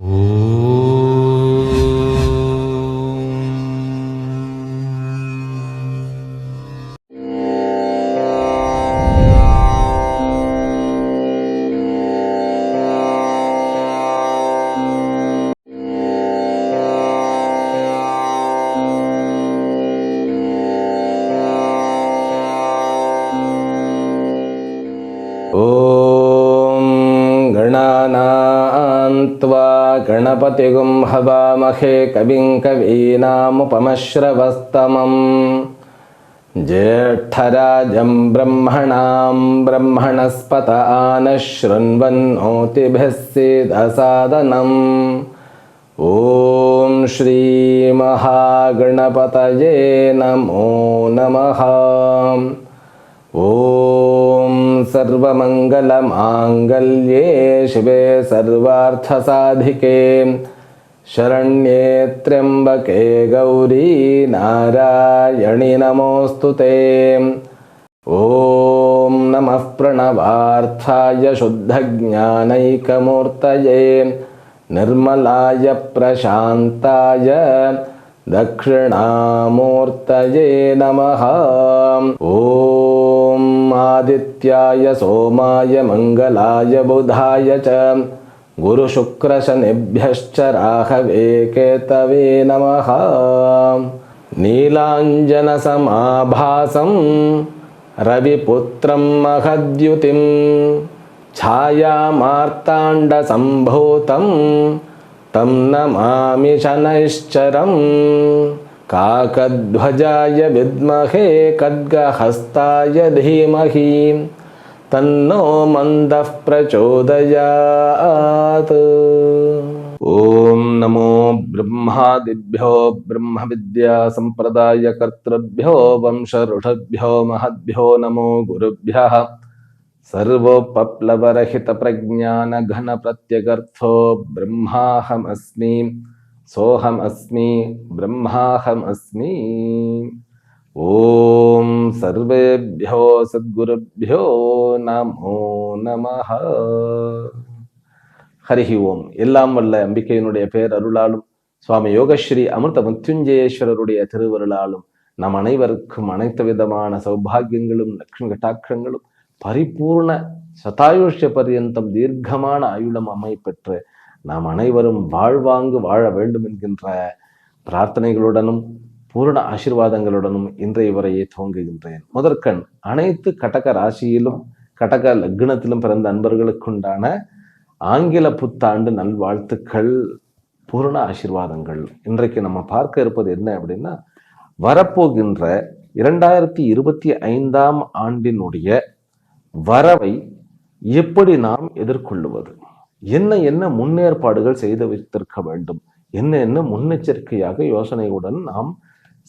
Oh. गणपतिगुं हवामहे कविं कवीनामुपमश्रवस्तमम्। ज्येष्ठराजं ब्रह्मणां ब्रह्मणस्पत आनः शृण्वन्नोतिभिः सीदसादनम् ॐ श्रीमहागणपतये नमो नमः। ॐ सर्वमङ्गलमाङ्गल्ये शिवे सर्वार्थसाधिके। शरण्ये त्र्यम्बके गौरी नारायणि नमोऽस्तु ते। ॐ नमः प्रणवार्थाय शुद्धज्ञानैकमूर्तये। निर्मलाय प्रशान्ताय दक्षिणामूर्तये नमः। ॐ आदित्याय सोमाय मङ्गलाय बुधाय च गुरुशुक्रशनिभ्यश्च राहवे केतवे नमः नीलाञ्जनसमाभासं रविपुत्रं महद्युतिं छायामार्ताण्डसम्भूतं तं नमामि शनैश्चरं काकध्वजाय विद्महे खड्गहस्ताय धीमहि तन्नो मन्दः प्रचोदयात्। ॐ नमो ब्रह्मादिभ्यो ब्रह्मविद्यासम्प्रदायकर्तृभ्यो वंशऋषभ्यो महद्भ्यो नमो गुरुभ्यः। सर्वोपप्लवरहितप्रज्ञानघनप्रत्यगर्थो ब्रह्माहमस्मि। சோஹம் அஸ்மி பிரம்மாஹம் அஸ்மி. ஓம் சர்வேபியோ சத்குருபியோ நமோ நம ஹரிஹி ஓம். எல்லாம் வல்ல அம்பிக்கையினுடைய பேர் அருளாலும் சுவாமி யோகஸ்ரீ அமிர்த மத்யுஞ்சயேஸ்வரருடைய திருவருளாலும் நம் அனைவருக்கும் அனைத்து விதமான சௌபாகியங்களும் லக்ஷ்மி கட்டாட்சங்களும் பரிபூர்ண சதாயுஷ்ய பரியந்தம் தீர்க்கமான ஆயுளம் அமைப்பெற்று நாம் அனைவரும் வாழ்வாங்கு வாழ வேண்டும் என்கின்ற பிரார்த்தனைகளுடனும் பூரண ஆசீர்வாதங்களுடனும் இன்றைய வரையே துவங்குகின்றேன். முதற்கண் அனைத்து கடக ராசியிலும் கடக லக்னத்திலும் பிறந்த அன்பர்களுக்குண்டான ஆங்கில புத்தாண்டு நல்வாழ்த்துக்கள் பூரண ஆசிர்வாதங்கள். இன்றைக்கு நம்ம பார்க்க இருப்பது என்ன அப்படின்னா வரப்போகின்ற இரண்டாயிரத்தி இருபத்தி ஐந்தாம் ஆண்டினுடைய வரவை எப்படி நாம் எதிர்கொள்ளுவது? என்ன என்ன முன்னேற்பாடுகள் செய்து வைத்திருக்க வேண்டும்? என்ன என்ன முன்னெச்சரிக்கையாக யோசனையுடன் நாம்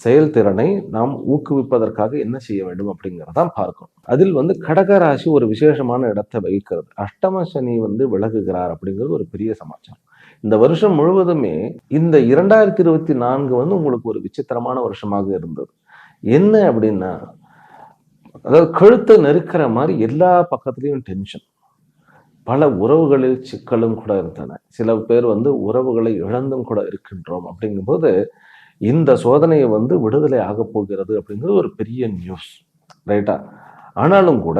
செயல்திறனை நாம் ஊக்குவிப்பதற்காக என்ன செய்ய வேண்டும் அப்படிங்கிறதான் பார்க்கணும். அதில் வந்து கடகராசி ஒரு விசேஷமான இடத்தை வகிக்கிறது. அஷ்டம சனி வந்து விலகுகிறார் அப்படிங்கிறது ஒரு பெரிய சமாச்சாரம். இந்த வருஷம் முழுவதுமே இந்த இரண்டாயிரத்தி இருபத்தி நான்கு வந்து உங்களுக்கு ஒரு விசித்திரமான வருஷமாக இருந்தது. என்ன அப்படின்னா அதாவது கழுத்தை நெருக்கிற மாதிரி எல்லா பக்கத்துலேயும் டென்ஷன் பல உறவுகளில் சிக்கலும் கூட இருந்தன. சில பேர் வந்து உறவுகளை இழந்தும் கூட இருக்கின்றோம் அப்படிங்கும்போது இந்த சோதனையை வந்து விடுதலை ஆக போகிறது அப்படிங்கிறது ஒரு பெரிய நியூஸ் ரைட்டா ஆனாலும் கூட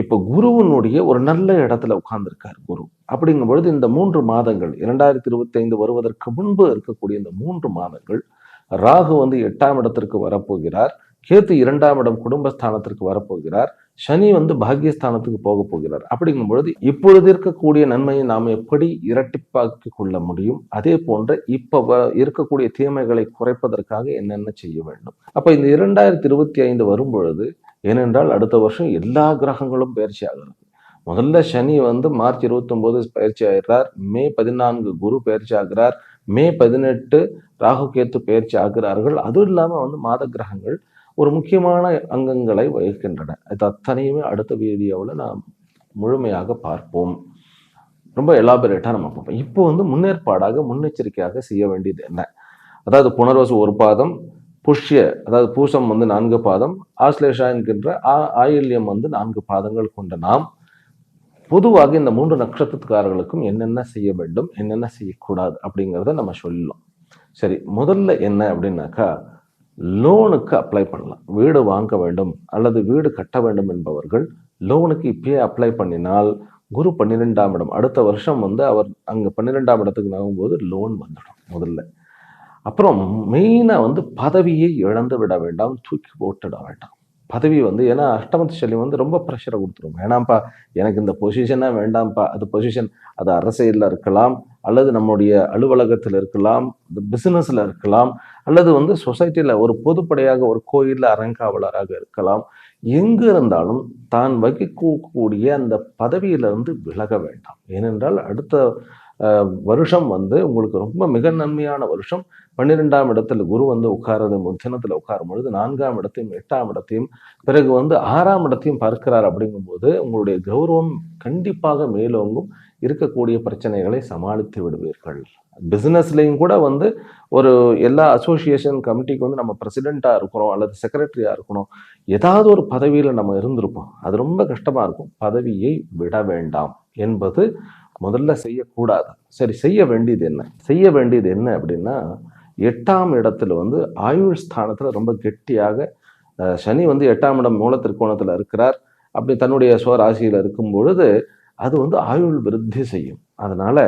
இப்போ குருவினுடைய ஒரு நல்ல இடத்துல உட்கார்ந்துருக்கார் குரு. அப்படிங்கும் பொழுது இந்த மூன்று மாதங்கள் இரண்டாயிரத்தி இருபத்தி ஐந்து வருவதற்கு முன்பு இருக்கக்கூடிய இந்த மூன்று மாதங்கள் ராகு வந்து எட்டாம் இடத்திற்கு வரப்போகிறார். கேத்து இரண்டாம் இடம் குடும்பஸ்தானத்திற்கு வரப்போகிறார். சனி வந்து பாக்கியஸ்தானத்துக்கு போக போகிறார். அப்படிங்கும் பொழுது இப்பொழுது இருக்கக்கூடிய நன்மையை நாம் எப்படி இரட்டிப்பாக்கி கொள்ள முடியும்? அதே போன்ற இப்ப இருக்கக்கூடிய தீமைகளை குறைப்பதற்காக என்னென்ன செய்ய வேண்டும்? அப்ப இந்த இரண்டாயிரத்தி இருபத்தி ஐந்து வரும் பொழுது ஏனென்றால் அடுத்த வருஷம் எல்லா கிரகங்களும் பயிற்சி ஆகிறது. முதல்ல சனி வந்து மார்ச் இருபத்தொம்போது பயிற்சி ஆகிறார். மே பதினான்கு குரு பயிற்சி ஆகிறார். மே பதினெட்டு ராகு கேத்து பயிற்சி ஆகிறார்கள். அதுவும் இல்லாமல் வந்து மாத கிரகங்கள் ஒரு முக்கியமான அங்கங்களை வகிக்கின்றன. அது அத்தனையுமே அடுத்த வீடியோவில் நாம் முழுமையாக பார்ப்போம். ரொம்ப எலாபரேட்டாக நம்ம பார்ப்போம். இப்போ வந்து முன்னேற்பாடாக முன்னெச்சரிக்கையாக செய்ய வேண்டியது என்ன? அதாவது புனர்வசு ஒரு பாதம் புஷ்ய அதாவது பூசம் வந்து நான்கு பாதம் ஆஸ்லேஷா என்கின்ற ஆ ஆயில்யம் வந்து நான்கு பாதங்கள் கொண்ட நாம் பொதுவாக இந்த மூன்று நட்சத்திரத்துக்காரர்களுக்கும் என்னென்ன செய்ய வேண்டும் என்னென்ன செய்யக்கூடாது அப்படிங்கிறத நம்ம சொல்லலாம் சரி முதல்ல என்ன அப்படின்னாக்கா லோனுக்கு அப்ளை பண்ணலாம். வீடு வாங்க வேண்டும் அல்லது வீடு கட்ட வேண்டும் என்பவர்கள் லோனுக்கு இப்பயே அப்ளை பண்ணினால் குரு பன்னிரெண்டாம் இடம். அடுத்த வருஷம் வந்து அவர் அங்கே பன்னிரெண்டாம் இடத்துக்கு நகும்போது லோன் வந்துடும் முதல்ல. அப்புறம் மெயினாக வந்து பதவியை இழந்து விட வேண்டாம் தூக்கி போட்டுட வேண்டாம். பதவி வந்து ஏன்னா அஷ்டமத்து சலி வந்து ரொம்ப ப்ரெஷரை கொடுத்துரும். வேணாம்ப்பா எனக்கு இந்த பொசிஷனாக வேண்டாம்ப்பா. அது பொசிஷன் அது அரசியலில் இருக்கலாம் அல்லது நம்முடைய அலுவலகத்தில் இருக்கலாம் பிஸ்னஸில் இருக்கலாம். அல்லது வந்து சொசைட்டியில் ஒரு பொதுப்படையாக ஒரு கோயிலில் அறங்காவலராக இருக்கலாம். எங்கு இருந்தாலும் தான் வகிக்கக்கூடிய அந்த பதவியிலிருந்து விலக வேண்டாம். ஏனென்றால் அடுத்த வருஷம் வந்து உங்களுக்கு ரொம்ப மிக நன்மையான வருஷம். பன்னிரெண்டாம் இடத்துல குரு வந்து உட்கார்றது தினத்தில் உட்காரும் பொழுது நான்காம் இடத்தையும் எட்டாம் இடத்தையும் பிறகு வந்து ஆறாம் இடத்தையும் பார்க்கிறார் அப்படிங்கும்போது உங்களுடைய கௌரவம் கண்டிப்பாக மேலோங்கும். இருக்கக்கூடிய பிரச்சனைகளை சமாளித்து விடுவீர்கள். பிஸ்னஸ்லேயும் கூட வந்து ஒரு எல்லா அசோசியேஷன் கமிட்டிக்கு வந்து நம்ம பிரசிடெண்ட்டாக இருக்கிறோம் அல்லது செக்ரட்டரியாக இருக்கணும். ஏதாவது ஒரு பதவியில் நம்ம இருந்திருப்போம். அது ரொம்ப கஷ்டமாக இருக்கும். பதவியை விட வேண்டாம் என்பது முதல்ல செய்யக்கூடாது. சரி செய்ய வேண்டியது என்ன? செய்ய வேண்டியது என்ன அப்படின்னா எட்டாம் இடத்துல வந்து ஆயுள் ஸ்தானத்தில் ரொம்ப கெட்டியாக சனி வந்து எட்டாம் இடம் மூல திருக்கோணத்தில் இருக்கிறார். அப்படி தன்னுடைய சுவராசியில் இருக்கும் பொழுது அது வந்து ஆயுள் விருத்தி செய்யும். அதனால்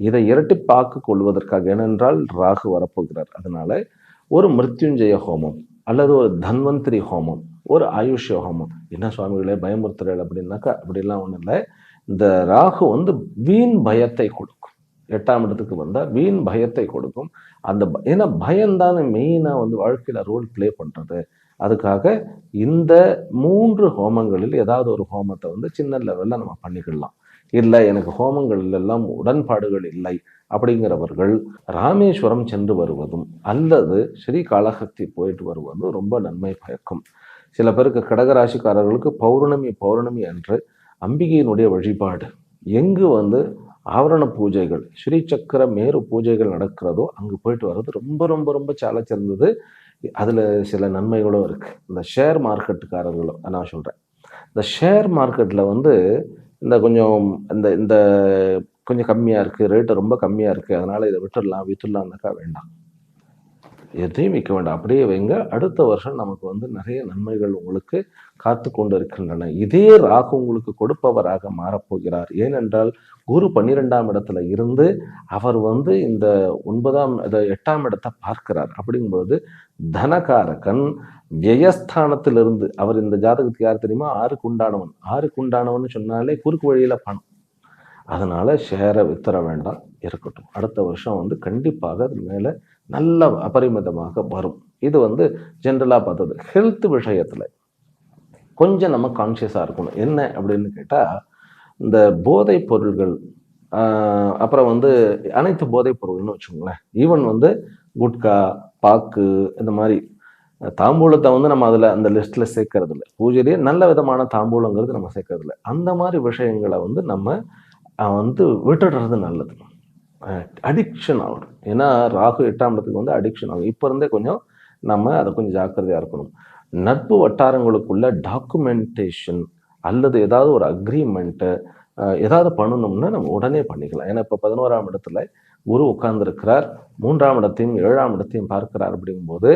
இதை இரட்டிப்பாக்க கொள்வதற்காக ஏனென்றால் ராகு வரப்போகிறார். அதனால ஒரு மிருத்யுஞ்சய ஹோமம் அல்லது ஒரு தன்வந்திரி ஹோமம் ஒரு ஆயுஷ்ய ஹோமம். என்ன சுவாமிகளே பயமுறுத்துறாள் அப்படின்னாக்கா அப்படிலாம் ஒன்றும் இல்லை. இந்த ராகு வந்து வீண் பயத்தை கொடுக்கும். எட்டாம் இடத்துக்கு வந்தால் வீண் பயத்தை கொடுக்கும். அந்த ப- ஏன்னா பயம்தானே மெயினாக வந்து வாழ்க்கையில் ரோல் ப்ளே பண்ணுறது அதுக்காக இந்த மூன்று ஹோமங்களில் ஏதாவது ஒரு ஹோமத்தை வந்து சின்ன லெவலில் நம்ம பண்ணிக்கலாம் இல்லை எனக்கு ஹோமங்களிலெல்லாம் உடன்பாடுகள் இல்லை அப்படிங்கிறவர்கள் ராமேஸ்வரம் சென்று வருவதும் அல்லது ஸ்ரீகாளஹஸ்தி போயிட்டு வருவதும் ரொம்ப நன்மை பயக்கும். சில பேருக்கு கடகராசிக்காரர்களுக்கு பௌர்ணமி பௌர்ணமி அன்று அம்பிகையினுடைய வழிபாடு. எங்கு வந்து ஆவரண பூஜைகள் ஸ்ரீ சக்கர மேரு பூஜைகள் நடக்கிறதோ அங்கே போயிட்டு வர்றது ரொம்ப ரொம்ப ரொம்ப சாலை சிறந்தது. அதில் சில நன்மைகளும் இருக்குது இந்த ஷேர் மார்க்கெட்டுக்காரர்களும் நான் சொல்கிறேன் இந்த ஷேர் மார்க்கெட்டில் வந்து இந்த கொஞ்சம் இந்த இந்த கொஞ்சம் கம்மியாக இருக்குது ரேட்டு ரொம்ப கம்மியாக இருக்குது அதனால் இதை விட்டுடலாம் விற்றுடலாம்னாக்கா வேண்டாம். எதையும் விற்க வேண்டாம். அப்படியே வைங்க. அடுத்த வருஷம் நமக்கு வந்து நிறைய நன்மைகள் உங்களுக்கு காத்து கொண்டு இருக்கின்றன இதே ராகு உங்களுக்கு கொடுப்பவராக மாறப்போகிறார். ஏனென்றால் குரு பன்னிரெண்டாம் இடத்துல இருந்து அவர் வந்து இந்த ஒன்பதாம் எட்டாம் இடத்தை பார்க்கிறார். அப்படிங்கும்போது தனகாரகன் வியஸ்தானத்திலிருந்து அவர் இந்த ஜாதகத்துக்கு யார் தெரியுமா? ஆறுக்கு உண்டானவன். ஆறுக்கு உண்டானவன் சொன்னாலே குறுக்கு வழியில பணம். அதனால ஷேரை வித்தர வேண்டாம். இருக்கட்டும். அடுத்த வருஷம் வந்து கண்டிப்பாக அது மேலே நல்ல அபரிமிதமாக வரும். இது வந்து ஜென்ரலாக பார்த்தது. ஹெல்த் விஷயத்தில் கொஞ்சம் நம்ம கான்சியஸாக இருக்கணும். என்ன அப்படின்னு கேட்டால் இந்த போதைப் பொருள்கள் அப்புறம் வந்து அனைத்து போதைப் பொருள்னு வச்சுக்கோங்களேன். ஈவன் வந்து குட்கா பாக்கு இந்த மாதிரி தாம்பூலத்தை வந்து நம்ம அதில் அந்த லிஸ்ட்டில் சேர்க்கறது இல்லை பூஜையிலேயே நல்ல விதமான தாம்பூலங்கிறது நம்ம சேர்க்கறது இல்லை அந்த மாதிரி விஷயங்களை வந்து நம்ம வந்து விட்டுடுறது நல்லது. அடிக்ஷன் ஆகும். ஏன்னா ராகு எட்டாம் இடத்துக்கு வந்து அடிக்ஷன் ஆகும். இப்போ இருந்தே கொஞ்சம் நம்ம அதை கொஞ்சம் ஜாக்கிரதையாக இருக்கணும். நட்பு வட்டாரங்களுக்குள்ள டாக்குமெண்டேஷன் அல்லது ஏதாவது ஒரு அக்ரிமெண்ட்டு ஏதாவது பண்ணணும்னா நம்ம உடனே பண்ணிக்கலாம். ஏன்னா இப்போ பதினோராம் இடத்துல குரு உட்கார்ந்துருக்கிறார். மூன்றாம் இடத்தையும் ஏழாம் இடத்தையும் பார்க்கிறார் அப்படிங்கும்போது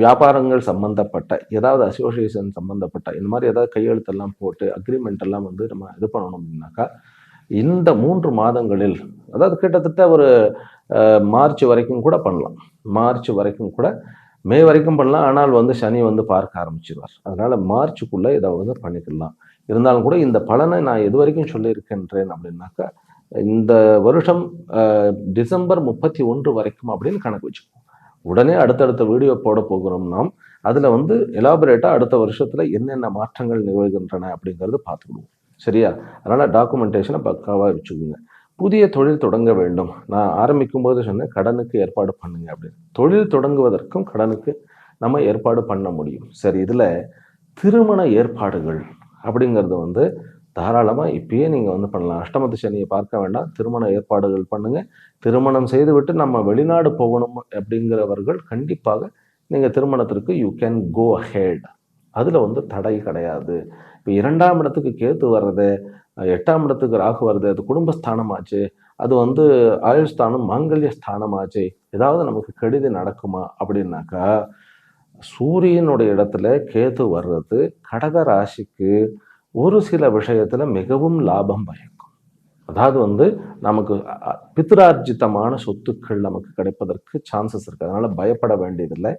வியாபாரங்கள் சம்பந்தப்பட்ட ஏதாவது அசோசியேஷன் சம்பந்தப்பட்ட இந்த மாதிரி ஏதாவது கையெழுத்தெல்லாம் போட்டு அக்ரிமெண்ட் எல்லாம் வந்து நம்ம இது பண்ணணும் அப்படின்னாக்கா இந்த மூன்று மாதங்களில் அதாவது கிட்டத்தட்ட ஒரு மார்ச் வரைக்கும் கூட பண்ணலாம். மார்ச் வரைக்கும் கூட மே வரைக்கும் பண்ணலாம். ஆனால் வந்து சனி வந்து பார்க்க ஆரம்பிச்சிருவார். அதனால் மார்ச்சுக்குள்ளே இதை வந்து பண்ணிக்கலாம். இருந்தாலும் கூட இந்த பலனை நான் எது வரைக்கும் சொல்லியிருக்கின்றேன் அப்படின்னாக்கா இந்த வருஷம் டிசம்பர் முப்பத்தி ஒன்று வரைக்கும் அப்படின்னு கணக்கு வச்சுக்கோம் உடனே அடுத்தடுத்த வீடியோ போட போகிறோம் நாம். அதில் வந்து எலாபரேட்டாக அடுத்த வருஷத்தில் என்னென்ன மாற்றங்கள் நிகழ்கின்றன அப்படிங்கிறது பார்த்துக்கிடுவோம். சரியா? அதனால் டாக்குமெண்டேஷனை பக்காவாக வச்சுக்கோங்க. புதிய தொழில் தொடங்க வேண்டும். நான் ஆரம்பிக்கும் போது சொன்னேன் கடனுக்கு ஏற்பாடு பண்ணுங்க அப்படின்னு. தொழில் தொடங்குவதற்கும் கடனுக்கு நம்ம ஏற்பாடு பண்ண முடியும். சரி இதில் திருமண ஏற்பாடுகள் அப்படிங்கிறது வந்து தாராளமாக இப்பயே நீங்கள் வந்து பண்ணலாம். அஷ்டமத்து சனியை பார்க்க வேண்டாம். திருமண ஏற்பாடுகள் பண்ணுங்கள் திருமணம் செய்துவிட்டு நம்ம வெளிநாடு போகணும் அப்படிங்கிறவர்கள் கண்டிப்பாக நீங்கள் திருமணத்திற்கு யூ கேன் கோ அஹெட் அதில் வந்து தடை கிடையாது. இப்போ இரண்டாம் இடத்துக்கு கேத்து வர்றது எட்டாம் இடத்துக்கு ராகு வருது அது குடும்பஸ்தானமாச்சு அது வந்து ஆயுஷ்ஸ்தானம் மாங்கல்ய ஸ்தானமாச்சு ஏதாவது நமக்கு கெடுதி நடக்குமா அப்படின்னாக்கா சூரியனுடைய இடத்துல கேது வர்றது கடக ராசிக்கு ஒரு சில விஷயத்துல மிகவும் லாபம் பயக்கும். அதாவது வந்து நமக்கு பித்ரார்ஜிதமான சொத்துக்கள் நமக்கு கிடைப்பதற்கு சான்சஸ் இருக்கு. அதனால பயப்பட வேண்டியதில்லை.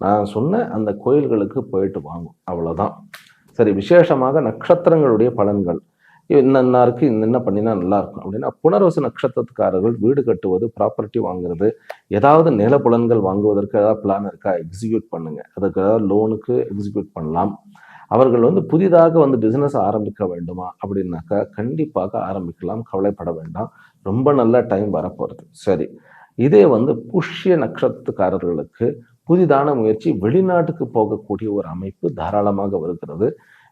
நான் சொன்ன அந்த கோயில்களுக்கு போயிட்டு வாங்கும். அவ்வளோதான் சரி விசேஷமாக நட்சத்திரங்களுடைய பலன்கள். இன்னன்னாருக்கு என்ன பண்ணினா நல்லா இருக்கும். அப்படின்னா புனர்வச நட்சத்திரத்துக்காரர்கள் வீடு கட்டுவது ப்ராப்பர்ட்டி வாங்குறது ஏதாவது நிலப்புலன்கள் வாங்குவதற்கு ஏதாவது பிளான் இருக்கா எக்ஸிக்யூட் பண்ணுங்க. அதுக்கு ஏதாவது லோனுக்கு எக்ஸிக்யூட் பண்ணலாம். அவர்கள் வந்து புதிதாக வந்து பிசினஸ் ஆரம்பிக்க வேண்டுமா? அப்படின்னாக்கா கண்டிப்பாக ஆரம்பிக்கலாம். கவலைப்பட வேண்டாம். ரொம்ப நல்ல டைம் வரப்போகிறது சரி. இதே வந்து புஷ்ய நட்சத்திரக்காரர்களுக்கு புதிதான முயற்சி வெளிநாட்டுக்கு போகக்கூடிய ஒரு அமைப்பு தாராளமாக வருகிறது.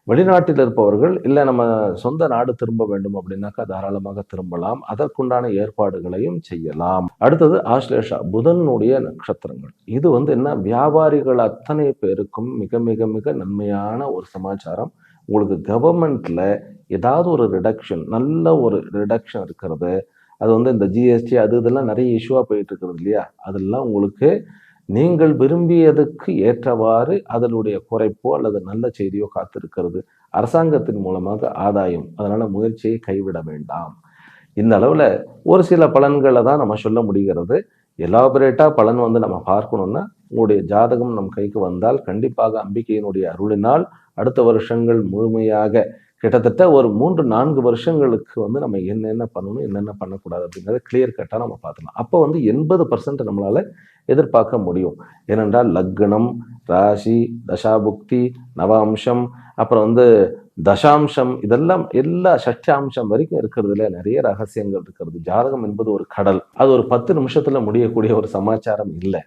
வெளிநாட்டில் இருப்பவர்கள் இல்லை நம்ம சொந்த நாடு திரும்ப வேண்டும் அப்படின்னாக்கா தாராளமாக திரும்பலாம். அதற்குண்டான ஏற்பாடுகளையும் செய்யலாம். அடுத்தது ஆஸ்லேஷா புதனுடைய நட்சத்திரங்கள். இது வந்து என்ன? வியாபாரிகள் அத்தனை பேருக்கும் மிக மிக மிக நன்மையான ஒரு சமாச்சாரம். உங்களுக்கு கவர்மெண்ட்ல ஏதாவது ஒரு ரிடக்ஷன் நல்ல ஒரு ரிடக்ஷன் இருக்கிறது. அது வந்து இந்த ஜிஎஸ்டி அது இதெல்லாம் நிறைய இஷ்யூவாக போயிட்டு இருக்கிறது இல்லையா? அதெல்லாம் உங்களுக்கு நீங்கள் விரும்பியதுக்கு ஏற்றவாறு அதனுடைய குறைப்போ அல்லது நல்ல செய்தியோ காத்திருக்கிறது. அரசாங்கத்தின் மூலமாக ஆதாயம். அதனால முயற்சியை கைவிட வேண்டாம். இந்த அளவில் ஒரு சில பலன்களை தான் நம்ம சொல்ல முடிகிறது. எலாபரேட்டாக பலன் வந்து நம்ம பார்க்கணும்னா உங்களுடைய ஜாதகம் நம் கைக்கு வந்தால் கண்டிப்பாக அம்பிக்கையினுடைய அருளினால் அடுத்த வருஷங்கள் முழுமையாக கிட்டத்தட்ட ஒரு மூன்று நான்கு வருஷங்களுக்கு வந்து நம்ம என்னென்ன பண்ணணும் என்னென்ன பண்ணக்கூடாது அப்படிங்கிறத கிளியர் கட்டாக நம்ம பார்த்துக்கலாம். அப்போ வந்து எண்பது பர்சன்ட் நம்மளால எதிர்பார்க்க முடியும். ஏனென்றால் லக்னம் ராசி தசாபுக்தி நவாம்சம் அப்புறம் வந்து தசாம்சம் இதெல்லாம் எல்லா சஷ்டாம்சம் வரைக்கும் இருக்கிறதுல நிறைய ரகசியங்கள் இருக்கிறது. ஜாதகம் என்பது ஒரு கடல். அது ஒரு பத்து நிமிஷத்தில் முடியக்கூடிய ஒரு சமாச்சாரம் இல்லை.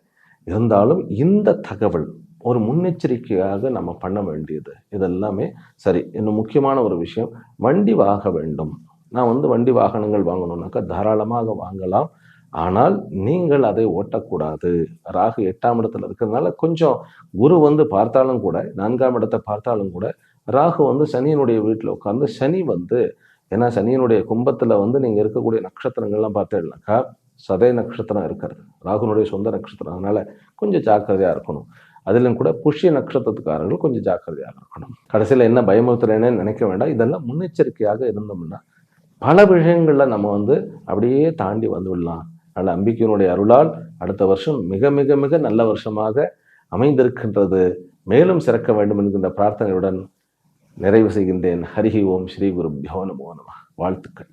இருந்தாலும் இந்த தகவல் ஒரு முன்னெச்சரிக்கையாக நம்ம பண்ண வேண்டியது. இதெல்லாமே சரி இன்னும் முக்கியமான ஒரு விஷயம் வண்டி வாங்க வேண்டும். நான் வந்து வண்டி வாகனங்கள் வாங்கணும்னாக்கா தாராளமாக வாங்கலாம். ஆனால் நீங்கள் அதை ஓட்டக்கூடாது. ராகு எட்டாம் இடத்துல இருக்கிறதுனால கொஞ்சம் குரு வந்து பார்த்தாலும் கூட நான்காம் இடத்தை பார்த்தாலும் கூட ராகு வந்து சனியினுடைய வீட்டில் உட்காந்து சனி வந்து ஏன்னா சனியினுடைய கும்பத்தில் வந்து நீங்கள் இருக்கக்கூடிய நட்சத்திரங்கள்லாம் பார்த்தீங்கன்னாக்கா சதய நட்சத்திரம் இருக்கிறது. ராகுனுடைய சொந்த நட்சத்திரம். அதனால கொஞ்சம் ஜாக்கிரதையாக இருக்கணும். அதிலும் கூட புஷ்ய நட்சத்திரத்துக்காரர்கள் கொஞ்சம் ஜாக்கிரதையாக இருக்கணும். கடைசியில் என்ன பயமுறுத்துறேன்னு நினைக்க வேண்டாம். இதெல்லாம் முன்னெச்சரிக்கையாக இருந்தோம்னா பல விஷயங்களில் நம்ம வந்து அப்படியே தாண்டி வந்து விடலாம் அதனால் அம்பிக்கையினுடைய அருளால் அடுத்த வருஷம் மிக மிக மிக நல்ல வருஷமாக அமைந்திருக்கின்றது. மேலும் சிறக்க வேண்டும் என்கின்ற பிரார்த்தனையுடன் நிறைவு செய்கின்றேன். ஹரிஹி ஓம் ஸ்ரீ குரு நமோ நம. வாழ்த்துக்கள்.